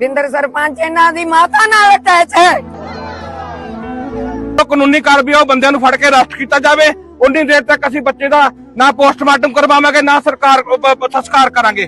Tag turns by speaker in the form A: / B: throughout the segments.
A: ਬਿੰਦਰ ਸਰਪੰਚ ਇਹਨਾਂ ਦੀ ਮਾਤਾ ਨਾਲ ਅਟੈਚ ਹੈ।
B: ਜੋ ਕਾਨੂੰਨੀ ਕਾਰਵਾਈ ਉਹ ਬੰਦਿਆਂ ਨੂੰ ਫੜ ਕੇ ਅਰੈਸਟ ਕੀਤਾ ਜਾਵੇ। ਉਨੀ ਦੇਰ ਤੱਕ ਅਸੀਂ ਬੱਚੇ ਦਾ ਨਾ ਪੋਸਟਮਾਰਟਮ ਕਰਵਾਵਾਂਗੇ ਨਾ ਸਰਕਾਰ ਅ, ਸੰਸਕਾਰ ਕਰਾਂਗੇ।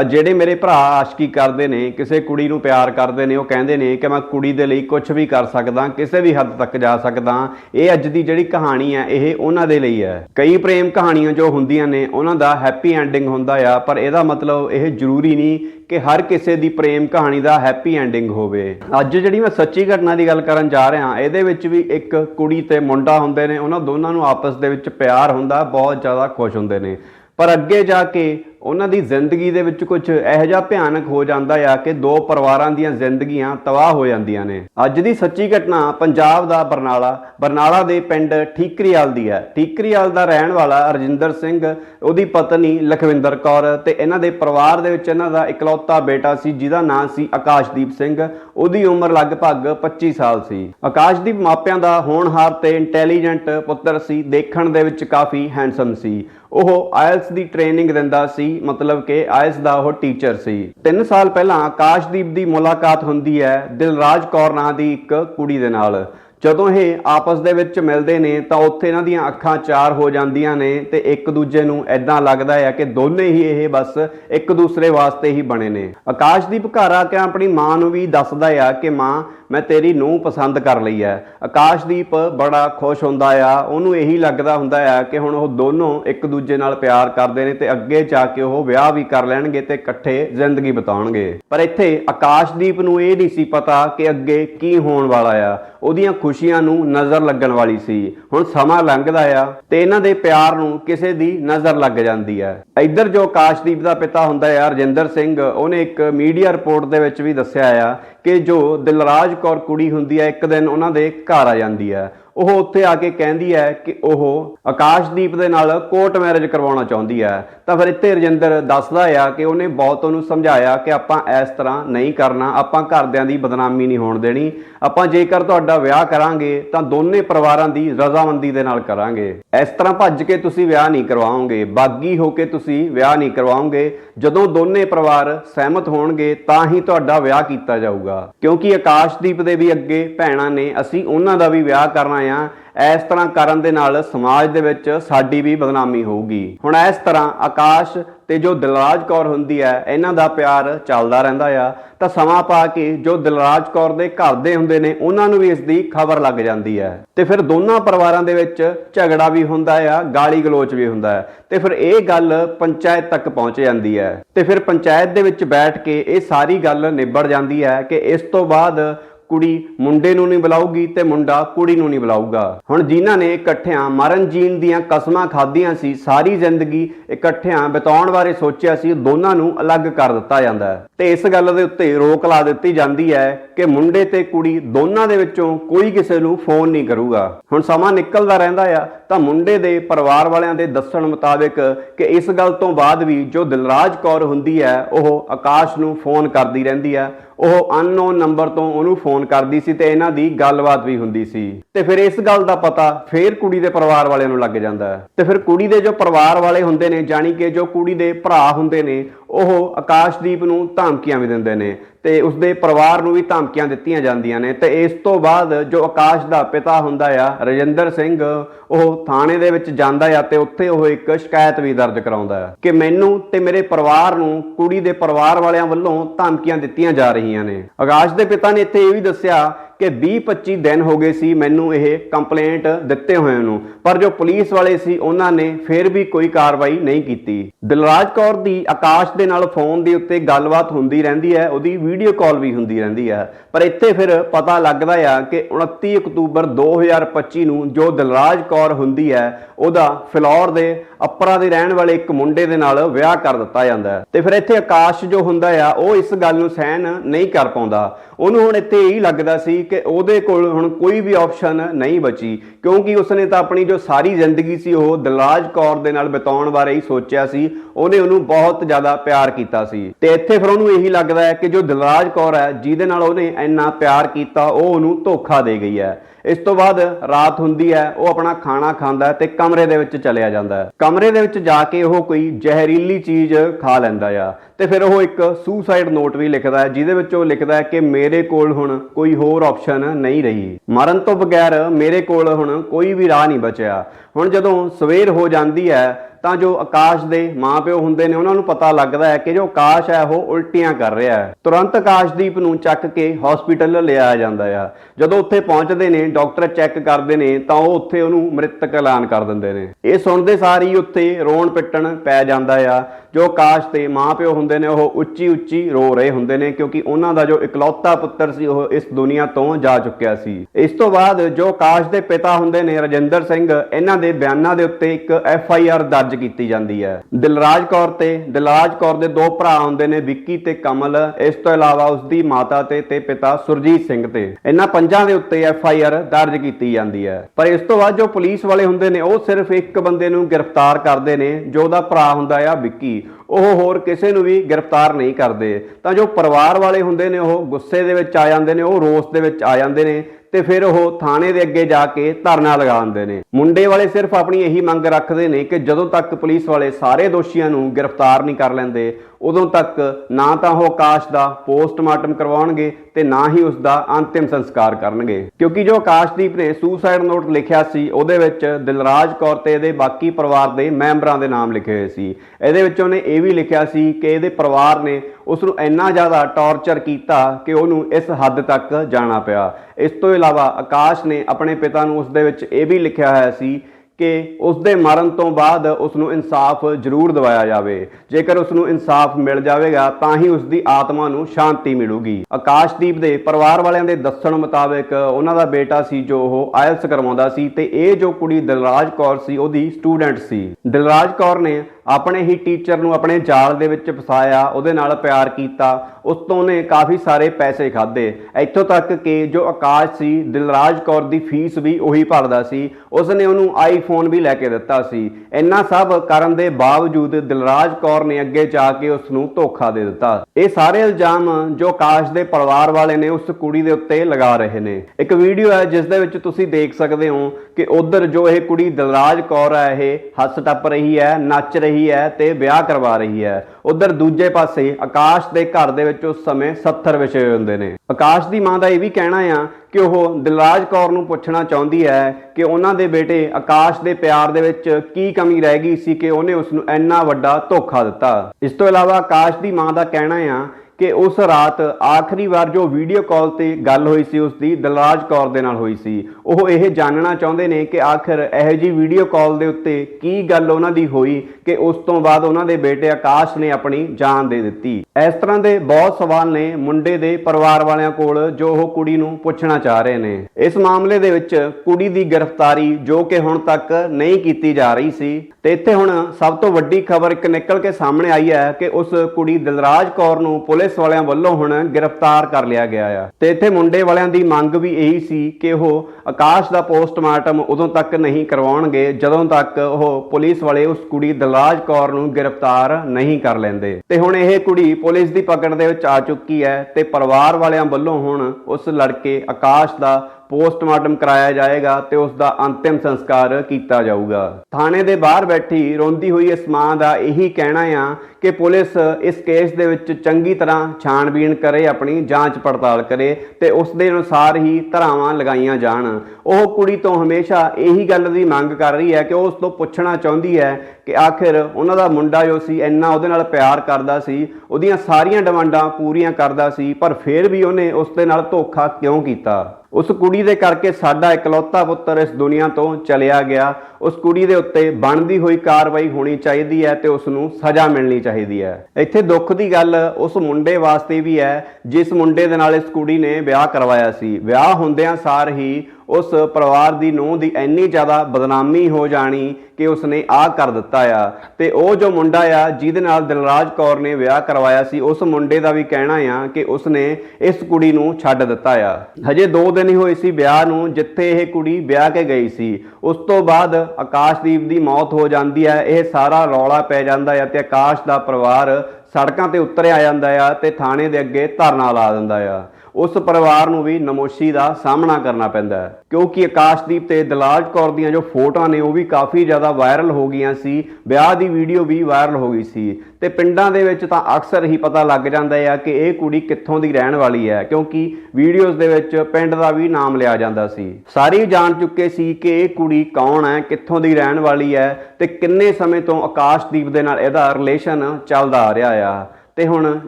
C: ਆ ਜਿਹੜੇ ਮੇਰੇ ਭਰਾ ਆਸ਼ਕੀ ਕਰਦੇ ਨੇ, ਕਿਸੇ ਕੁੜੀ ਨੂੰ ਪਿਆਰ ਕਰਦੇ ਨੇ, ਉਹ ਕਹਿੰਦੇ ਨੇ ਕਿ ਮੈਂ ਕੁੜੀ ਦੇ ਲਈ ਕੁਝ ਵੀ ਕਰ ਸਕਦਾ, ਕਿਸੇ ਵੀ ਹੱਦ ਤੱਕ ਜਾ ਸਕਦਾ। ਇਹ ਅੱਜ ਦੀ ਜਿਹੜੀ ਕਹਾਣੀ ਹੈ, ਇਹ ਉਹਨਾਂ ਦੇ ਲਈ ਹੈ। ਕਈ ਪ੍ਰੇਮ ਕਹਾਣੀਆਂ ਜੋ ਹੁੰਦੀਆਂ ਨੇ, ਉਹਨਾਂ ਦਾ ਹੈਪੀ ਐਂਡਿੰਗ ਹੁੰਦਾ ਆ, ਪਰ ਇਹਦਾ ਮਤਲਬ ਇਹ ਜ਼ਰੂਰੀ ਨਹੀਂ ਕਿ ਹਰ ਕਿਸੇ ਦੀ ਪ੍ਰੇਮ ਕਹਾਣੀ ਦਾ ਹੈਪੀ ਐਂਡਿੰਗ ਹੋਵੇ। ਅੱਜ ਜਿਹੜੀ ਮੈਂ ਸੱਚੀ ਘਟਨਾ ਦੀ ਗੱਲ ਕਰਨ ਜਾ ਰਿਹਾ, ਇਹਦੇ ਵਿੱਚ ਵੀ ਇੱਕ ਕੁੜੀ ਤੇ ਮੁੰਡਾ ਹੁੰਦੇ ਨੇ, ਉਹਨਾਂ ਦੋਨਾਂ ਨੂੰ ਆਪਸ ਦੇ ਵਿੱਚ ਪਿਆਰ ਹੁੰਦਾ, ਬਹੁਤ ਜ਼ਿਆਦਾ ਖੁਸ਼ ਹੁੰਦੇ ਨੇ। ਪਰ ਅੱਗੇ ਜਾ ਕੇ ਉਹਨਾਂ ਦੀ ਜ਼ਿੰਦਗੀ ਦੇ ਵਿੱਚ ਕੁਝ ਇਹੋ ਜਿਹਾ ਭਿਆਨਕ ਹੋ ਜਾਂਦਾ ਆ ਕਿ ਦੋ ਪਰਿਵਾਰਾਂ ਦੀਆਂ ਜ਼ਿੰਦਗੀਆਂ ਤਬਾਹ ਹੋ ਜਾਂਦੀਆਂ ਨੇ। ਅੱਜ ਦੀ ਸੱਚੀ ਘਟਨਾ ਪੰਜਾਬ ਦਾ ਬਰਨਾਲਾ ਬਰਨਾਲਾ ਦੇ ਪਿੰਡ ਠੀਕਰੀਵਾਲ ਦੀ ਹੈ। ਠੀਕਰੀਵਾਲ ਦਾ ਰਹਿਣ ਵਾਲਾ ਰਜਿੰਦਰ ਸਿੰਘ, ਉਹਦੀ ਪਤਨੀ ਲਖਵਿੰਦਰ ਕੌਰ ਤੇ ਇਹਨਾਂ ਦੇ ਪਰਿਵਾਰ ਦੇ ਵਿੱਚ ਇਹਨਾਂ ਦਾ ਇਕਲੌਤਾ ਬੇਟਾ ਸੀ, ਜਿਹਦਾ ਨਾਂ ਸੀ ਆਕਾਸ਼ਦੀਪ ਸਿੰਘ। ਉਹਦੀ ਉਮਰ ਲਗਭਗ 25 ਸਾਲ ਸੀ। ਆਕਾਸ਼ਦੀਪ ਮਾਪਿਆਂ ਦਾ ਹੋਣਹਾਰ ਤੇ ਇੰਟੈਲੀਜੈਂਟ ਪੁੱਤਰ ਸੀ, ਦੇਖਣ ਦੇ ਵਿੱਚ ਕਾਫੀ ਹੈਂਡਸਮ ਸੀ। ਉਹ ਆਇਲਸ ਦੀ ਟ੍ਰੇਨਿੰਗ ਦਿੰਦਾ ਸੀ, ਮਤਲਬ ਕਿ ਆਇਲਸ ਦਾ ਉਹ ਟੀਚਰ ਸੀ। 3 ਸਾਲ ਪਹਿਲਾਂ ਆਕਾਸ਼ਦੀਪ ਦੀ ਮੁਲਾਕਾਤ ਹੁੰਦੀ ਹੈ, ਦਿਲਰਾਜ ਕੌਰ ਨਾਂ ਦੀ ਇੱਕ ਕੁੜੀ ਦੇ ਨਾਲ। ਜਦੋਂ ਇਹ ਆਪਸ ਦੇ ਵਿੱਚ ਮਿਲਦੇ ਨੇ ਤਾਂ ਉੱਥੇ ਇਹਨਾਂ ਦੀਆਂ ਅੱਖਾਂ ਚਾਰ ਹੋ ਜਾਂਦੀਆਂ ਨੇ ਤੇ ਇੱਕ ਦੂਜੇ ਨੂੰ ਐਦਾਂ ਲੱਗਦਾ ਹੈ ਕਿ ਦੋਨੇ ਹੀ ਇਹ ਬਸ ਇੱਕ ਦੂਸਰੇ ਵਾਸਤੇ ਹੀ ਬਣੇ ਨੇ। ਆਕਾਸ਼ਦੀਪ ਘਰ ਆ ਕੇ ਆਪਣੀ ਮਾਂ ਨੂੰ ਵੀ ਦੱਸਦਾ ਆ ਕਿ ਮਾਂ, ਮੈਂ ਤੇਰੀ ਨੂੰ ਪਸੰਦ ਕਰ ਲਈ ਹੈ ਆਕਾਸ਼ਦੀਪ ਬੜਾ ਖੁਸ਼ ਹੁੰਦਾ ਆ। ਉਹਨੂੰ ਇਹੀ ਲੱਗਦਾ ਹੁੰਦਾ ਆ ਕਿ ਹੁਣ ਉਹ ਦੋਨੋਂ ਇੱਕ ਦੂਜੇ ਨਾਲ ਪਿਆਰ ਕਰਦੇ ਨੇ ਤੇ ਅੱਗੇ ਜਾ ਕੇ ਉਹ ਵਿਆਹ ਵੀ ਕਰ ਲੈਣਗੇ ਤੇ ਇਕੱਠੇ ਜ਼ਿੰਦਗੀ ਬਿਤਾਉਣਗੇ। ਪਰ ਇੱਥੇ ਆਕਾਸ਼ਦੀਪ ਨੂੰ ਇਹ ਨਹੀਂ ਸੀ ਪਤਾ ਕਿ ਅੱਗੇ ਕੀ ਹੋਣ ਵਾਲਾ ਆ। ਉਹਦੀਆਂ ਖੁਸ਼ੀਆਂ ਨੂੰ ਨਜ਼ਰ ਲੱਗਣ ਵਾਲੀ ਸੀ। ਹੁਣ ਸਮਾਂ ਲੰਘਦਾ ਆ ਤੇ ਇਹਨਾਂ ਦੇ ਪਿਆਰ ਨੂੰ ਕਿਸੇ ਦੀ ਨਜ਼ਰ ਲੱਗ ਜਾਂਦੀ ਹੈ ਇੱਧਰ ਜੋ ਆਕਾਸ਼ਦੀਪ ਦਾ ਪਿਤਾ ਹੁੰਦਾ ਆ, ਰਜਿੰਦਰ ਸਿੰਘ, ਉਹਨੇ ਇੱਕ ਮੀਡੀਆ ਰਿਪੋਰਟ ਦੇ ਵਿੱਚ ਵੀ ਦੱਸਿਆ ਆ ਕਿ ਜੋ ਦਿਲਰਾਜ ਕੌਰ ਕੁੜੀ ਹੁੰਦੀ ਹੈ ਇੱਕ ਦਿਨ ਉਹਨਾਂ ਦੇ ਘਰ ਆ ਜਾਂਦੀ ਹੈ ਉਹ ਉੱਥੇ ਆ ਕੇ ਕਹਿੰਦੀ ਹੈ ਕਿ ਉਹ ਆਕਾਸ਼ਦੀਪ ਦੇ ਨਾਲ ਕੋਰਟ ਮੈਰਿਜ ਕਰਵਾਉਣਾ ਚਾਹੁੰਦੀ ਹੈ। ਤਾਂ ਫਿਰ ਇੱਥੇ ਰਜਿੰਦਰ ਦੱਸਦਾ ਆ ਕਿ ਉਹਨੇ ਬਹੁਤ ਉਹਨੂੰ ਸਮਝਾਇਆ ਕਿ ਆਪਾਂ ਇਸ ਤਰ੍ਹਾਂ ਨਹੀਂ ਕਰਨਾ, ਆਪਾਂ ਘਰਦਿਆਂ ਦੀ ਬਦਨਾਮੀ ਨਹੀਂ ਹੋਣ ਦੇਣੀ। ਆਪਾਂ ਜੇਕਰ ਤੁਹਾਡਾ ਵਿਆਹ ਕਰਾਂਗੇ, ਤਾਂ ਦੋਨੇ ਪਰਿਵਾਰਾਂ ਦੀ ਰਜ਼ਾਮੰਦੀ ਦੇ ਨਾਲ ਕਰਾਂਗੇ। ਇਸ ਤਰ੍ਹਾਂ ਭੱਜ ਕੇ ਤੁਸੀਂ ਵਿਆਹ ਨਹੀਂ ਕਰਵਾਓਗੇ, ਬਾਗੀ ਹੋ ਕੇ ਤੁਸੀਂ ਵਿਆਹ ਨਹੀਂ ਕਰਵਾਓਗੇ। ਜਦੋਂ ਦੋਨੇ ਪਰਿਵਾਰ ਸਹਿਮਤ ਹੋਣਗੇ, ਤਾਂ ਹੀ ਤੁਹਾਡਾ ਵਿਆਹ ਕੀਤਾ ਜਾਊਗਾ। ਕਿਉਂਕਿ ਆਕਾਸ਼ਦੀਪ ਦੇ ਵੀ ਅੱਗੇ ਭੈਣਾਂ ਨੇ, ਅਸੀਂ ਉਹਨਾਂ ਦਾ ਵੀ ਵਿਆਹ ਕਰਨਾ ਆ, ਇਸ ਤਰ੍ਹਾਂ ਕਰਨ ਦੇ ਨਾਲ ਸਮਾਜ ਦੇ ਵਿੱਚ ਸਾਡੀ ਵੀ ਬਦਨਾਮੀ ਹੋਊਗੀ। ਹੁਣ ਇਸ ਤਰ੍ਹਾਂ ਆਕਾਸ਼ ਤੇ ਜੋ ਦਿਲਰਾਜ ਕੌਰ ਹੁੰਦੀ ਹੈ, ਇਹਨਾਂ ਦਾ ਪਿਆਰ ਚੱਲਦਾ ਰਹਿੰਦਾ ਆ। ਤਾਂ ਸਮਾਂ ਪਾ ਕੇ ਜੋ ਦਿਲਰਾਜ ਕੌਰ ਦੇ ਘਰ ਦੇ ਹੁੰਦੇ ਨੇ, ਉਹਨਾਂ ਨੂੰ ਵੀ ਇਸ ਦੀ ਖਬਰ ਲੱਗ ਜਾਂਦੀ ਹੈ। ਤੇ ਫਿਰ ਦੋਨਾਂ ਪਰਿਵਾਰਾਂ ਦੇ ਵਿੱਚ ਝਗੜਾ ਵੀ ਹੁੰਦਾ ਆ ਗਾਲੀ ਗਲੋਚ ਵੀ ਹੁੰਦਾ ਹੈ। ਤੇ ਫਿਰ ਇਹ ਗੱਲ ਪੰਚਾਇਤ ਤੱਕ ਪਹੁੰਚ ਜਾਂਦੀ ਹੈ। ਤੇ ਫਿਰ ਪੰਚਾਇਤ ਦੇ ਵਿੱਚ ਬੈਠ ਕੇ ਇਹ ਸਾਰੀ ਗੱਲ ਨਿਬੜ ਜਾਂਦੀ ਹੈ ਕਿ ਇਸ ਤੋਂ ਬਾਅਦ ਕੁੜੀ ਮੁੰਡੇ ਨੂੰ ਨਹੀਂ ਬੁਲਾਊਗੀ ਤੇ ਮੁੰਡਾ ਕੁੜੀ ਨੂੰ ਨਹੀਂ ਬੁਲਾਊਗਾ। ਹੁਣ ਜਿਨ੍ਹਾਂ ਨੇ ਇਕੱਠਿਆਂ ਮਰਨ ਜੀਣ ਦੀਆਂ ਕਸਮਾਂ ਖਾਧੀਆਂ ਸੀ, ਸਾਰੀ ਜ਼ਿੰਦਗੀ ਇਕੱਠਿਆਂ ਬਿਤਾਉਣ ਬਾਰੇ ਸੋਚਿਆ ਸੀ, ਦੋਨਾਂ ਨੂੰ ਅਲੱਗ ਕਰ ਦਿੱਤਾ ਜਾਂਦਾ ਹੈ। ਤੇ ਇਸ ਗੱਲ ਦੇ ਉੱਤੇ ਰੋਕ ਲਾ ਦਿੱਤੀ ਜਾਂਦੀ ਹੈ ਕਿ ਮੁੰਡੇ ਤੇ ਕੁੜੀ ਦੋਨਾਂ ਦੇ ਵਿੱਚੋਂ ਕੋਈ ਕਿਸੇ ਨੂੰ ਫੋਨ ਨਹੀਂ ਕਰੂਗਾ। ਹੁਣ ਸਮਾਂ ਨਿਕਲਦਾ ਰਹਿੰਦਾ ਆ, ਤਾਂ ਮੁੰਡੇ ਦੇ ਪਰਿਵਾਰ ਵਾਲਿਆਂ ਦੇ ਦੱਸਣ ਮੁਤਾਬਕ ਕਿ ਇਸ ਗੱਲ ਤੋਂ ਬਾਅਦ ਵੀ ਜੋ ਦਿਲਰਾਜ ਕੌਰ ਹੁੰਦੀ ਹੈ, ਉਹ ਆਕਾਸ਼ ਨੂੰ ਫੋਨ ਕਰਦੀ ਰਹਿੰਦੀ ਹੈ। ਉਹ ਅਨਨੋਨ ਨੰਬਰ ਤੋਂ ਉਹਨੂੰ ਫੋਨ ਕਰਦੀ ਸੀ ਤੇ ਇਹਨਾਂ ਦੀ ਗੱਲਬਾਤ ਵੀ ਹੁੰਦੀ ਸੀ। ਤੇ ਫਿਰ ਇਸ ਗੱਲ ਦਾ ਪਤਾ ਫੇਰ ਕੁੜੀ ਦੇ ਪਰਿਵਾਰ ਵਾਲਿਆਂ ਨੂੰ ਲੱਗ ਜਾਂਦਾ। ਤੇ ਫਿਰ ਕੁੜੀ ਦੇ ਜੋ ਪਰਿਵਾਰ ਵਾਲੇ ਹੁੰਦੇ ਨੇ, ਜਾਣੀ ਕਿ ਜੋ ਕੁੜੀ ਦੇ ਭਰਾ ਹੁੰਦੇ ਨੇ ਉਹ ਆਕਾਸ਼ਦੀਪ ਨੂੰ ਧਮਕੀਆਂ ਵੀ ਦਿੰਦੇ ਨੇ ਤੇ ਉਸਦੇ ਪਰਿਵਾਰ ਨੂੰ ਵੀ ਧਮਕੀਆਂ ਦਿੱਤੀਆਂ ਜਾਂਦੀਆਂ ਨੇ ਤੇ ਇਸ ਤੋਂ ਬਾਅਦ ਜੋ ਆਕਾਸ਼ ਦਾ ਪਿਤਾ ਹੁੰਦਾ ਆ, ਰਜਿੰਦਰ ਸਿੰਘ, ਉਹ ਥਾਣੇ ਦੇ ਵਿੱਚ ਜਾਂਦਾ ਆ ਤੇ ਉੱਥੇ ਉਹ ਇੱਕ ਸ਼ਿਕਾਇਤ ਵੀ ਦਰਜ ਕਰਾਉਂਦਾ ਹੈ ਕਿ ਮੈਨੂੰ ਤੇ ਮੇਰੇ ਪਰਿਵਾਰ ਨੂੰ ਕੁੜੀ ਦੇ ਪਰਿਵਾਰ ਵਾਲਿਆਂ ਵੱਲੋਂ ਧਮਕੀਆਂ ਦਿੱਤੀਆਂ ਜਾ ਰਹੀਆਂ ਨੇ। ਆਕਾਸ਼ ਦੇ ਪਿਤਾ ਨੇ ਇੱਥੇ ਇਹ ਵੀ ਦੱਸਿਆ ਕਿ 20-25 ਦਿਨ ਹੋ ਗਏ ਸੀ ਮੈਨੂੰ ਇਹ ਕੰਪਲੇਂਟ ਦਿੱਤੇ ਹੋਏ ਨੂੰ, ਪਰ ਜੋ ਪੁਲਿਸ ਵਾਲੇ ਸੀ ਉਹਨਾਂ ਨੇ ਫਿਰ ਵੀ ਕੋਈ ਕਾਰਵਾਈ ਨਹੀਂ ਕੀਤੀ। ਦਿਲਰਾਜ ਕੌਰ ਦੀ ਆਕਾਸ਼ ਦੇ ਨਾਲ ਫੋਨ ਦੇ ਉੱਤੇ ਗੱਲਬਾਤ ਹੁੰਦੀ ਰਹਿੰਦੀ ਹੈ, ਉਹਦੀ ਵੀਡੀਓ ਕਾਲ ਵੀ ਹੁੰਦੀ ਰਹਿੰਦੀ ਹੈ। ਪਰ ਇੱਥੇ ਫਿਰ ਪਤਾ ਲੱਗਦਾ ਆ ਕਿ 29 ਅਕਤੂਬਰ 2025 ਨੂੰ ਜੋ ਦਿਲਰਾਜ ਕੌਰ ਹੁੰਦੀ ਹੈ, ਉਹਦਾ ਫਿਲੌਰ ਦੇ ਅੱਪਰਾ ਦੇ ਰਹਿਣ ਵਾਲੇ ਇੱਕ ਮੁੰਡੇ ਦੇ ਨਾਲ ਵਿਆਹ ਕਰ ਦਿੱਤਾ ਜਾਂਦਾ ਹੈ। ਤੇ ਫਿਰ ਇੱਥੇ ਆਕਾਸ਼ ਜੋ ਹੁੰਦਾ ਆ, ਉਹ ਇਸ ਗੱਲ ਨੂੰ ਸਹਿਣ ਨਹੀਂ ਕਰ ਪਾਉਂਦਾ। ਉਹਨੂੰ ਹੁਣ ਇੱਥੇ ਇਹੀ ਲੱਗਦਾ ਸੀ ਕਿ ਉਹਦੇ ਕੋਲ ਹੁਣ ਕੋਈ ਵੀ ਆਪਸ਼ਨ ਨਹੀਂ ਬਚੀ। ਕਿਉਂਕਿ ਉਸਨੇ ਤਾਂ ਆਪਣੀ ਜੋ ਸਾਰੀ ਜ਼ਿੰਦਗੀ ਸੀ, ਉਹ ਦਲਰਾਜ ਕੌਰ ਦੇ ਨਾਲ ਬਿਤਾਉਣ ਬਾਰੇ ਹੀ ਸੋਚਿਆ ਸੀ। ਉਹਨੇ ਉਹਨੂੰ ਬਹੁਤ ਜ਼ਿਆਦਾ ਪਿਆਰ ਕੀਤਾ ਸੀ। ਤੇ ਇੱਥੇ ਫਿਰ ਉਹਨੂੰ ਇਹੀ ਲੱਗਦਾ ਹੈ ਕਿ ਜੋ ਦਲਰਾਜ ਕੌਰ ਹੈ, ਜਿਹਦੇ ਨਾਲ ਉਹਨੇ ਇੰਨਾ ਪਿਆਰ ਕੀਤਾ, ਉਹ ਉਹਨੂੰ ਧੋਖਾ ਦੇ ਗਈ ਹੈ। ਇਸ ਤੋਂ ਬਾਅਦ ਰਾਤ ਹੁੰਦੀ ਹੈ, ਉਹ ਆਪਣਾ ਖਾਣਾ ਖਾਂਦਾ ਹੈ ਤੇ ਕਮਰੇ ਦੇ ਵਿੱਚ ਚਲਿਆ ਜਾਂਦਾ ਹੈ। ਕਮਰੇ ਦੇ ਵਿੱਚ ਜਾ ਕੇ ਉਹ ਕੋਈ ਜ਼ਹਿਰੀਲੀ ਚੀਜ਼ ਖਾ ਲੈਂਦਾ ਆ। ਤੇ ਫਿਰ ਉਹ ਇੱਕ ਸੁਸਾਈਡ ਨੋਟ ਵੀ ਲਿਖਦਾ ਹੈ, ਜਿਹਦੇ ਵਿੱਚ ਉਹ ਲਿਖਦਾ ਹੈ ਕਿ ਮੇਰੇ ਕੋਲ ਹੁਣ ਕੋਈ ਹੋਰ ਆਪਸ਼ਨ ਨਹੀਂ ਰਹੀ। ਮਰਨ ਤੋਂ ਬਗੈਰ ਮੇਰੇ ਕੋਲ ਹੁਣ ਕੋਈ ਵੀ ਰਾਹ ਨਹੀਂ ਬਚਿਆ। ਹੁਣ ਜਦੋਂ ਸਵੇਰ ਹੋ ਜਾਂਦੀ ਹੈ ਤਾਂ ਜੋ ਆਕਾਸ਼ ਦੇ ਮਾਪਿਓ ਹੁੰਦੇ ਨੇ, ਉਹਨਾਂ ਨੂੰ ਪਤਾ ਲੱਗਦਾ ਹੈ ਕਿ ਜੋ ਆਕਾਸ਼ ਹੈ, ਉਹ ਉਲਟੀਆਂ ਕਰ ਰਿਹਾ ਹੈ। ਤੁਰੰਤ ਆਕਾਸ਼ਦੀਪ ਨੂੰ ਚੱਕ ਕੇ ਹਸਪੀਟਲ ਲਿਆਇਆ ਜਾਂਦਾ ਆ। ਜਦੋਂ ਉੱਥੇ ਪਹੁੰਚਦੇ ਨੇ ਡਾਕਟਰ ਚੈੱਕ ਕਰਦੇ ਨੇ, ਤਾਂ ਉਹ ਉੱਥੇ ਉਹਨੂੰ ਮ੍ਰਿਤਕ ਐਲਾਨ ਕਰ ਦਿੰਦੇ ਨੇ। ਇਹ ਸੁਣਦੇ ਸਾਰ ਹੀ ਉੱਥੇ ਰੋਣ ਪਿੱਟਣ ਪੈ ਜਾਂਦਾ ਆ। ਜੋ ਆਕਾਸ਼ ਦੇ ਮਾਪਿਓ ਹੁੰਦੇ ਨੇ, ਉਹ ਉੱਚੀ ਉੱਚੀ ਰੋ ਰਹੇ ਹੁੰਦੇ ਨੇ, ਕਿਉਂਕਿ ਉਹਨਾਂ ਦਾ ਜੋ ਇਕਲੌਤਾ ਪੁੱਤਰ ਸੀ, ਉਹ ਇਸ ਦੁਨੀਆ ਤੋਂ ਜਾ ਚੁੱਕਿਆ ਸੀ। ਇਸ ਤੋਂ ਬਾਅਦ ਜੋ ਆਕਾਸ਼ ਦੇ ਪਿਤਾ ਹੁੰਦੇ ਨੇ, ਰਜਿੰਦਰ ਸਿੰਘ, ਇਹਨਾਂ ਦੇ ਬਿਆਨਾਂ ਦੇ ਉੱਤੇ ਇੱਕ ਐਫ ਆਈ ਆਰ ਦਰਜ ਦਰਜ ਕੀਤੀ ਜਾਂਦੀ ਹੈ। ਦਿਲਰਾਜ ਕੌਰ ਤੇ ਦਿਲਰਾਜ ਕੌਰ ਦੇ ਦੋ ਭਰਾ ਹੁੰਦੇ ਨੇ, ਵਿੱਕੀ ਤੇ ਕਮਲ। ਇਸ ਤੋਂ ਇਲਾਵਾ ਉਸ ਦੀ ਮਾਤਾ ਤੇ ਤੇ ਪਿਤਾ ਸੁਰਜੀਤ ਸਿੰਘ ਤੇ। ਇਹਨਾਂ ਪੰਜਾਂ ਦੇ ਉੱਤੇ ਐਫ ਆਈ ਆਰ ਦਰਜ ਕੀਤੀ ਜਾਂਦੀ ਹੈ। ਪਰ ਇਸ ਤੋਂ ਬਾਅਦ ਜੋ ਪੁਲਿਸ ਵਾਲੇ ਹੁੰਦੇ ਨੇ, ਉਹ ਸਿਰਫ ਇੱਕ ਬੰਦੇ ਨੂੰ ਗ੍ਰਿਫਤਾਰ ਕਰਦੇ ਨੇ, ਜੋ ਉਹਦਾ ਭਰਾ ਹੁੰਦਾ ਆ ਵਿੱਕੀ। ਉਹ ਹੋਰ ਕਿਸੇ ਨੂੰ ਵੀ ਗ੍ਰਿਫਤਾਰ ਨਹੀਂ ਕਰਦੇ। ਤਾਂ ਜੋ ਪਰਿਵਾਰ ਵਾਲੇ ਹੁੰਦੇ ਨੇ, ਉਹ ਗੁੱਸੇ ਦੇ ਵਿੱਚ ਆ ਜਾਂਦੇ ਨੇ, ਉਹ ਰੋਸ ਦੇ ਵਿੱਚ ਆ ਜਾਂਦੇ ਨੇ ਤੇ ਫਿਰ ਉਹ ਥਾਣੇ ਦੇ ਅੱਗੇ ਜਾ ਕੇ ਧਰਨਾ ਲਗਾਉਂਦੇ ਨੇ। ਮੁੰਡੇ ਵਾਲੇ ਸਿਰਫ ਆਪਣੀ ਇਹੀ ਮੰਗ ਰੱਖਦੇ ਨੇ ਕਿ ਜਦੋਂ ਤੱਕ ਪੁਲਿਸ ਵਾਲੇ ਸਾਰੇ ਦੋਸ਼ੀਆਂ ਨੂੰ ਗ੍ਰਿਫਤਾਰ ਨਹੀਂ ਕਰ ਲੈਂਦੇ ਉਦੋਂ ਤੱਕ ਨਾ ਤਾਂ ਉਹ ਆਕਾਸ਼ ਦਾ ਪੋਸਟਮਾਰਟਮ ਕਰਵਾਉਣਗੇ ਤੇ ਨਾ ਹੀ ਉਸ ਦਾ ਅੰਤਿਮ ਸੰਸਕਾਰ ਕਰਨਗੇ। ਕਿਉਂਕਿ ਜੋ ਆਕਾਸ਼ਦੀਪ ਨੇ ਸੁਸਾਈਡ ਨੋਟ ਲਿਖਿਆ ਸੀ, ਉਹਦੇ ਵਿੱਚ ਦਿਲਰਾਜ ਕੌਰ ਤੇ ਇਹਦੇ ਬਾਕੀ ਪਰਿਵਾਰ ਦੇ ਮੈਂਬਰਾਂ ਦੇ ਨਾਮ ਲਿਖੇ ਹੋਏ ਸੀ। ਇਹਦੇ ਵਿੱਚ ਉਹਨੇ ਇਹ ਵੀ ਲਿਖਿਆ ਸੀ ਕਿ ਇਹਦੇ ਪਰਿਵਾਰ ਨੇ ਉਸ ਨੂੰ ਇੰਨਾ ਜ਼ਿਆਦਾ ਟੌਰਚਰ ਕੀਤਾ ਕਿ ਉਹਨੂੰ ਇਸ ਹੱਦ ਤੱਕ ਜਾਣਾ ਪਿਆ। ਇਸ ਤੋਂ ਇਲਾਵਾ ਆਕਾਸ਼ ਨੇ ਆਪਣੇ ਪਿਤਾ ਨੂੰ ਉਸ ਦੇ ਵਿੱਚ ਇਹ ਵੀ ਲਿਖਿਆ ਹੋਇਆ ਸੀ ਕਿ ਉਸ ਦੇ ਮਰਨ ਤੋਂ ਬਾਅਦ ਉਸ ਨੂੰ ਇਨਸਾਫ ਜ਼ਰੂਰ ਦਿਵਾਇਆ ਜਾਵੇ। ਜੇਕਰ ਉਸ ਨੂੰ ਇਨਸਾਫ ਮਿਲ ਜਾਵੇਗਾ, ਤਾਂ ਹੀ ਉਸ ਦੀ ਆਤਮਾ ਨੂੰ ਸ਼ਾਂਤੀ ਮਿਲੂਗੀ। ਆਕਾਸ਼ਦੀਪ ਦੇ ਪਰਿਵਾਰ ਵਾਲਿਆਂ ਦੇ ਦੱਸਣ ਮੁਤਾਬਕ ਉਹਨਾਂ ਦਾ ਬੇਟਾ ਸੀ ਜੋ ਉਹ ਆਇਲਸ ਕਰਵਾਉਂਦਾ ਸੀ ਤੇ ਇਹ ਜੋ ਕੁੜੀ ਦਿਲਰਾਜ ਕੌਰ ਸੀ, ਉਹਦੀ ਸਟੂਡੈਂਟ ਸੀ। ਦਿਲਰਾਜ ਕੌਰ ਨੇ ਆਪਣੇ ਹੀ ਟੀਚਰ ਨੂੰ ਆਪਣੇ ਜਾਲ ਦੇ ਵਿੱਚ ਫਸਾਇਆ, ਉਹਦੇ ਨਾਲ ਪਿਆਰ ਕੀਤਾ, ਉਸ ਤੋਂ ਉਹਨੇ ਕਾਫੀ ਸਾਰੇ ਪੈਸੇ ਖਾਦੇ ਇੱਥੋਂ ਤੱਕ ਕਿ ਜੋ ਆਕਾਸ਼ ਸੀ, ਦਿਲਰਾਜ ਕੌਰ ਦੀ ਫੀਸ ਵੀ ਉਹੀ ਭਰਦਾ ਸੀ। ਉਸਨੇ ਉਹਨੂੰ ਆਈਫੋਨ ਵੀ ਲੈ ਕੇ ਦਿੱਤਾ ਸੀ। ਇੰਨਾ ਸਭ ਕਰਨ ਦੇ ਬਾਵਜੂਦ ਦਿਲਰਾਜ ਕੌਰ ਨੇ ਅੱਗੇ ਜਾ ਕੇ ਉਸ ਨੂੰ ਧੋਖਾ ਦੇ ਦਿੱਤਾ। ਇਹ ਸਾਰੇ ਇਲਜ਼ਾਮ ਜੋ ਆਕਾਸ਼ ਦੇ ਪਰਿਵਾਰ ਵਾਲੇ ਨੇ ਉਸ ਕੁੜੀ ਦੇ ਉੱਤੇ ਲਗਾ ਰਹੇ ਨੇ। ਇੱਕ ਵੀਡੀਓ ਹੈ ਜਿਸ ਦੇ ਵਿੱਚ ਤੁਸੀਂ ਦੇਖ ਸਕਦੇ ਹੋ ਕਿ ਉਧਰ ਜੋ ਇਹ ਕੁੜੀ ਦਿਲਰਾਜ ਕੌਰ ਹੈ, ਇਹ ਹੱਸ ਟੱਪ ਰਹੀ ਹੈ, ਨੱਚ ਰਹੀ ਹੈ ਤੇ ਵਿਆਹ ਕਰਵਾ ਰਹੀ ਹੈ। ਉਧਰ ਦੂਜੇ ਪਾਸੇ ਆਕਾਸ਼ ਦੇ ਘਰ ਦੇ ਵਿੱਚ ਉਸ ਸਮੇਂ 70 ਵਿਸ਼ੇ ਹੁੰਦੇ ਨੇ। ਆਕਾਸ਼ ਦੀ ਮਾਂ ਦਾ ਇਹ ਵੀ ਕਹਿਣਾ ਆ ਕਿ ਉਹ ਦਿਲਰਾਜ ਕੌਰ ਨੂੰ ਪੁੱਛਣਾ ਚਾਹੁੰਦੀ ਹੈ ਕਿ ਉਹਨਾਂ ਦੇ ਬੇਟੇ ਆਕਾਸ਼ ਦੇ ਪਿਆਰ ਦੇ ਵਿੱਚ ਕੀ ਕਮੀ ਰਹਿ ਗਈ ਸੀ ਕਿ ਉਹਨੇ ਉਸ ਨੂੰ ਇੰਨਾ ਵੱਡਾ ਧੋਖਾ ਦਿੱਤਾ। ਇਸ ਤੋਂ ਇਲਾਵਾ ਆਕਾਸ਼ ਦੀ ਮਾਂ ਦਾ ਕਹਿਣਾ ਆ ਕਿ ਉਸ ਰਾਤ ਆਖਰੀ ਵਾਰ ਜੋ ਵੀਡੀਓ ਕਾਲ ਤੇ ਗੱਲ ਹੋਈ ਸੀ ਉਸ ਦੀ ਦਲਰਾਜ ਕੌਰ ਦੇ ਨਾਲ ਹੋਈ ਸੀ। ਉਹ ਇਹ ਜਾਣਨਾ ਚਾਹੁੰਦੇ ਨੇ ਕਿ ਆਖਰ ਇਹੋ ਜੀ ਵੀਡੀਓ ਕਾਲ ਦੇ ਉੱਤੇ ਕੀ ਗੱਲ ਉਹਨਾਂ ਦੀ ਹੋਈ ਕਿ ਉਸ ਤੋਂ ਬਾਅਦ ਉਹਨਾਂ ਦੇ ਬੇਟੇ ਆਕਾਸ਼ ਨੇ ਆਪਣੀ ਜਾਨ ਦੇ ਦਿੱਤੀ। ਇਸ ਤਰ੍ਹਾਂ ਦੇ ਬਹੁਤ ਸਵਾਲ ਨੇ ਮੁੰਡੇ ਦੇ ਪਰਿਵਾਰ ਵਾਲਿਆਂ ਕੋਲ ਜੋ ਉਹ ਕੁੜੀ ਨੂੰ ਪੁੱਛਣਾ ਚਾਹ ਰਹੇ ਨੇ। ਇਸ ਮਾਮਲੇ ਦੇ ਵਿੱਚ ਕੁੜੀ ਦੀ ਗ੍ਰਿਫਤਾਰੀ ਜੋ ਕਿ ਹੁਣ ਤੱਕ ਨਹੀਂ ਕੀਤੀ ਜਾ ਰਹੀ ਸੀ। ਤੇ ਇੱਥੇ ਹੁਣ ਸਭ ਤੋਂ ਵੱਡੀ ਖਬਰ ਇੱਕ ਨਿਕਲ ਕੇ ਸਾਹਮਣੇ ਆਈ ਹੈ ਕਿ ਉਸ ਕੁੜੀ ਦਿਲਰਾਜ ਕੌਰ ਨੂੰ ਪੁਲਿਸ ਵਾਲਿਆਂ ਵੱਲੋਂ ਹੁਣ ਗ੍ਰਿਫਤਾਰ ਕਰ ਲਿਆ ਗਿਆ ਆ। ਤੇ ਇੱਥੇ ਮੁੰਡੇ ਵਾਲਿਆਂ ਦੀ ਮੰਗ ਵੀ ਇਹੀ ਸੀ ਕਿ ਉਹ ਆਕਾਸ਼ ਦਾ ਪੋਸਟਮਾਰਟਮ ਉਦੋਂ ਤੱਕ ਨਹੀਂ ਕਰਵਾਉਣਗੇ, ਜਦੋਂ ਤੱਕ ਉਹ ਪੁਲਿਸ ਵਾਲੇ ਉਸ ਕੁੜੀ ਦਿਲਰਾਜ ਕੌਰ ਨੂੰ ਗ੍ਰਿਫਤਾਰ ਨਹੀਂ ਕਰ ਲੈਂਦੇ। ਤੇ ਹੁਣ ਇਹ ਕੁੜੀ ਪੁਲਿਸ ਦੀ ਪਕੜ ਦੇ ਵਿੱਚ ਆ ਚੁੱਕੀ ਹੈ ਤੇ ਪਰਿਵਾਰ ਵਾਲਿਆਂ ਵੱਲੋਂ ਹੁਣ ਉਸ ਲੜਕੇ ਆਕਾਸ਼ ਦਾ ਪੋਸਟਮਾਰਟਮ ਕਰਾਇਆ ਜਾਏਗਾ ਤੇ ਉਸ ਦਾ ਅੰਤਿਮ ਸੰਸਕਾਰ ਕੀਤਾ ਜਾਊਗਾ। ਥਾਣੇ ਦੇ ਬਾਹਰ ਬੈਠੀ ਰੋਂਦੀ ਹੋਈ ਇਸ ਮਾਂ ਦਾ ਇਹੀ ਕਹਿਣਾ ਆ ਕਿ ਪੁਲਿਸ ਇਸ ਕੇਸ ਦੇ ਵਿੱਚ ਚੰਗੀ ਤਰ੍ਹਾਂ ਛਾਣਬੀਣ ਕਰੇ, ਆਪਣੀ ਜਾਂਚ ਪੜਤਾਲ ਕਰੇ ਤੇ ਉਸ ਦੇ ਅਨੁਸਾਰ ਹੀ ਧਰਾਵਾਂ ਲਗਾਈਆਂ ਜਾਣ। ਉਹ ਕੁੜੀ ਤੋਂ ਹਮੇਸ਼ਾ ਇਹੀ ਗੱਲ ਦੀ ਮੰਗ ਕਰ ਰਹੀ ਹੈ ਕਿ ਉਹ ਉਸ ਤੋਂ ਪੁੱਛਣਾ ਚਾਹੁੰਦੀ ਹੈ ਕਿ ਆਖਿਰ ਉਹਨਾਂ ਦਾ ਮੁੰਡਾ ਜੋ ਸੀ ਇੰਨਾ ਉਹਦੇ ਨਾਲ ਪਿਆਰ ਕਰਦਾ ਸੀ, ਉਹਦੀਆਂ ਸਾਰੀਆਂ ਡਿਮਾਂਡਾਂ ਪੂਰੀਆਂ ਕਰਦਾ ਸੀ, ਪਰ ਫਿਰ ਵੀ ਉਹਨੇ ਉਸ ਦੇ ਨਾਲ ਧੋਖਾ ਕਿਉਂ ਕੀਤਾ? ਉਸ ਕੁੜੀ ਦੇ ਕਰਕੇ ਸਾਡਾ ਇਕਲੌਤਾ ਪੁੱਤਰ ਇਸ ਦੁਨੀਆ ਤੋਂ ਚਲਿਆ ਗਿਆ। ਉਸ ਕੁੜੀ ਦੇ ਉੱਤੇ ਬਣਦੀ ਹੋਈ ਕਾਰਵਾਈ ਹੋਣੀ ਚਾਹੀਦੀ ਹੈ ਤੇ ਉਸ ਨੂੰ ਸਜ਼ਾ ਮਿਲਣੀ ਚਾਹੀਦੀ ਹੈ। ਇੱਥੇ ਦੁੱਖ ਦੀ ਗੱਲ ਉਸ ਮੁੰਡੇ ਵਾਸਤੇ ਵੀ ਹੈ, ਜਿਸ ਮੁੰਡੇ ਦੇ ਨਾਲ ਇਸ ਕੁੜੀ ਨੇ ਵਿਆਹ ਕਰਵਾਇਆ ਸੀ। ਵਿਆਹ ਹੁੰਦਿਆਂ ਸਾਰ ਹੀ ਉਸ ਪਰਿਵਾਰ ਦੀ ਨੂੰਹ ਦੀ ਇੰਨੀ ਜ਼ਿਆਦਾ ਬਦਨਾਮੀ ਹੋ ਜਾਣੀ ਕਿ ਉਸਨੇ ਆਹ ਕਰ ਦਿੱਤਾ ਆ। ਤੇ ਉਹ ਜੋ ਮੁੰਡਾ ਆ, ਜਿਹਦੇ ਨਾਲ ਦਿਲਰਾਜ ਕੌਰ ਨੇ ਵਿਆਹ ਕਰਵਾਇਆ ਸੀ, ਉਸ ਮੁੰਡੇ ਦਾ ਵੀ ਕਹਿਣਾ ਆ ਕਿ ਉਸਨੇ ਇਸ ਕੁੜੀ ਨੂੰ ਛੱਡ ਦਿੱਤਾ ਆ। ਹਜੇ 2 ਦਿਨ ਹੀ ਹੋਏ ਸੀ ਵਿਆਹ ਨੂੰ, ਜਿੱਥੇ ਇਹ ਕੁੜੀ ਵਿਆਹ ਕੇ ਗਈ ਸੀ। ਉਸ ਤੋਂ ਬਾਅਦ ਆਕਾਸ਼ਦੀਪ ਦੀ ਮੌਤ ਹੋ ਜਾਂਦੀ ਹੈ ਇਹ ਸਾਰਾ ਰੌਲਾ ਪੈ ਜਾਂਦਾ ਆ ਤੇ ਆਕਾਸ਼ ਦਾ ਪਰਿਵਾਰ ਸੜਕਾਂ ਤੇ ਉਤਰਿਆ ਜਾਂਦਾ ਆ ਤੇ ਥਾਣੇ ਦੇ ਅੱਗੇ ਧਰਨਾ ਲਾ ਦਿੰਦਾ ਆ। ਉਸ ਪਰਿਵਾਰ ਨੂੰ ਵੀ ਨਮੋਸ਼ੀ ਦਾ ਸਾਹਮਣਾ ਕਰਨਾ ਪੈਂਦਾ ਹੈ। ਕਿਉਂਕਿ ਆਕਾਸ਼ਦੀਪ ਤੇ ਦਲਾਜ ਕੌਰ ਦੀਆਂ ਜੋ ਫੋਟੋਆਂ ਨੇ, ਉਹ ਵੀ ਕਾਫੀ ਜ਼ਿਆਦਾ ਵਾਇਰਲ ਹੋ ਗਈਆਂ ਸੀ। ਵਿਆਹ ਦੀ ਵੀਡੀਓ ਵੀ ਵਾਇਰਲ ਹੋ ਗਈ ਸੀ। ਤੇ ਪਿੰਡਾਂ ਦੇ ਵਿੱਚ ਤਾਂ ਅਕਸਰ ਹੀ ਪਤਾ ਲੱਗ ਜਾਂਦਾ ਹੈ ਕਿ ਇਹ ਕੁੜੀ ਕਿੱਥੋਂ ਦੀ ਰਹਿਣ ਵਾਲੀ ਹੈ, ਕਿਉਂਕਿ ਵੀਡੀਓਜ਼ ਦੇ ਵਿੱਚ ਪਿੰਡ ਦਾ ਵੀ ਨਾਮ ਲਿਆ ਜਾਂਦਾ ਸੀ। ਸਾਰੇ ਜਾਣ ਚੁੱਕੇ ਸੀ ਕਿ ਇਹ ਕੁੜੀ ਕੌਣ ਹੈ, ਕਿੱਥੋਂ ਦੀ ਰਹਿਣ ਵਾਲੀ ਹੈ ਤੇ ਕਿੰਨੇ ਸਮੇਂ ਤੋਂ ਆਕਾਸ਼ਦੀਪ ਦੇ ਨਾਲ ਇਹਦਾ ਰਿਲੇਸ਼ਨ ਚੱਲਦਾ ਆ ਰਿਹਾ ਆ। ਤੇ ਹੁਣ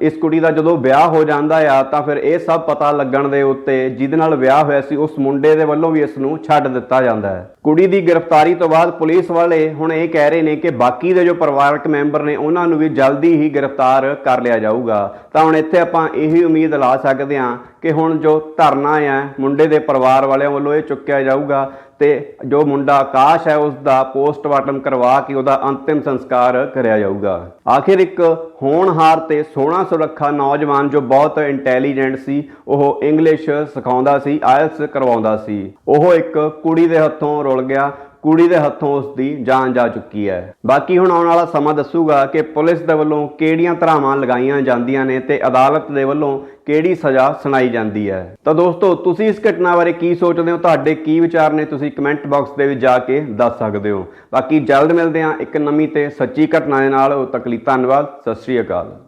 C: ਇਸ ਕੁੜੀ ਦਾ ਜਦੋਂ ਵਿਆਹ ਹੋ ਜਾਂਦਾ ਆ, ਤਾਂ ਫਿਰ ਇਹ ਸਭ ਪਤਾ ਲੱਗਣ ਦੇ ਉੱਤੇ ਜਿਹਦੇ ਨਾਲ ਵਿਆਹ ਹੋਇਆ ਸੀ, ਉਸ ਮੁੰਡੇ ਦੇ ਵੱਲੋਂ ਵੀ ਇਸ ਨੂੰ ਛੱਡ ਦਿੱਤਾ ਜਾਂਦਾ ਹੈ। ਕੁੜੀ ਦੀ ਗ੍ਰਿਫਤਾਰੀ ਤੋਂ ਬਾਅਦ ਪੁਲਿਸ ਵਾਲੇ ਹੁਣ ਇਹ ਕਹਿ ਰਹੇ ਨੇ ਕਿ ਬਾਕੀ ਦੇ ਜੋ ਪਰਿਵਾਰਕ ਮੈਂਬਰ ਨੇ, ਉਹਨਾਂ ਨੂੰ ਵੀ ਜਲਦੀ ਹੀ ਗ੍ਰਿਫਤਾਰ ਕਰ ਲਿਆ ਜਾਊਗਾ। ਤਾਂ ਹੁਣ ਇੱਥੇ ਆਪਾਂ ਇਹੀ ਉਮੀਦ ਲਾ ਸਕਦੇ ਹਾਂ ਕਿ ਹੁਣ ਜੋ ਧਰਨਾ ਆ, ਮੁੰਡੇ ਦੇ ਪਰਿਵਾਰ ਵਾਲਿਆਂ ਵੱਲੋਂ ਇਹ ਚੁੱਕਿਆ ਜਾਊਗਾ। ਤੇ ਜੋ ਮੁੰਡਾ ਆਕਾਸ਼ ਹੈ ਉਸ ਦਾ ਪੋਸਟਮਾਰਟਮ ਕਰਵਾ ਕੇ ਉਹਦਾ ਅੰਤਿਮ ਸੰਸਕਾਰ ਕਰਿਆ ਜਾਊਗਾ। ਆਖਿਰ ਇੱਕ ਹੋਣਹਾਰ ਤੇ ਸੋਹਣਾ ਸੁਰੱਖਾ ਨੌਜਵਾਨ ਜੋ ਬਹੁਤ ਇੰਟੈਲੀਜੈਂਟ ਸੀ, ਉਹ ਇੰਗਲਿਸ਼ ਸਿਖਾਉਂਦਾ ਸੀ ਆਇਲਸ ਕਰਵਾਉਂਦਾ ਸੀ। ਉਹ ਇੱਕ ਕੁੜੀ ਦੇ ਹੱਥੋਂ ਰੁਲ ਗਿਆ। ਕੁੜੀ ਦੇ ਹੱਥੋਂ ਉਸ ਦੀ ਜਾਨ ਜਾ ਚੁੱਕੀ ਹੈ। ਬਾਕੀ ਹੁਣ ਆਉਣ ਵਾਲਾ ਸਮਾਂ ਦੱਸੂਗਾ ਕਿ ਪੁਲਿਸ ਦੇ ਵੱਲੋਂ ਕਿਹੜੀਆਂ ਧਾਰਾਵਾਂ ਲਗਾਈਆਂ ਜਾਂਦੀਆਂ ਨੇ ਤੇ ਅਦਾਲਤ ਦੇ ਵੱਲੋਂ ਕਿਹੜੀ ਸਜ਼ਾ ਸੁਣਾਈ ਜਾਂਦੀ ਹੈ। ਤਾਂ ਦੋਸਤੋ, ਤੁਸੀਂ ਇਸ ਘਟਨਾ ਬਾਰੇ ਕੀ ਸੋਚਦੇ ਹੋ? ਤੁਹਾਡੇ ਕੀ ਵਿਚਾਰ ਨੇ? ਤੁਸੀਂ ਕਮੈਂਟ ਬਾਕਸ ਦੇ ਵਿੱਚ ਜਾ ਕੇ ਦੱਸ ਸਕਦੇ ਹੋ। ਬਾਕੀ ਜਲਦ ਮਿਲਦੇ ਹਾਂ ਇੱਕ ਨਵੀਂ ਤੇ ਸੱਚੀ ਘਟਨਾ ਦੇ ਨਾਲ। ਉਹ ਤੱਕ ਲਈ ਧੰਨਵਾਦ। ਸਤਿ ਸ਼੍ਰੀ ਅਕਾਲ।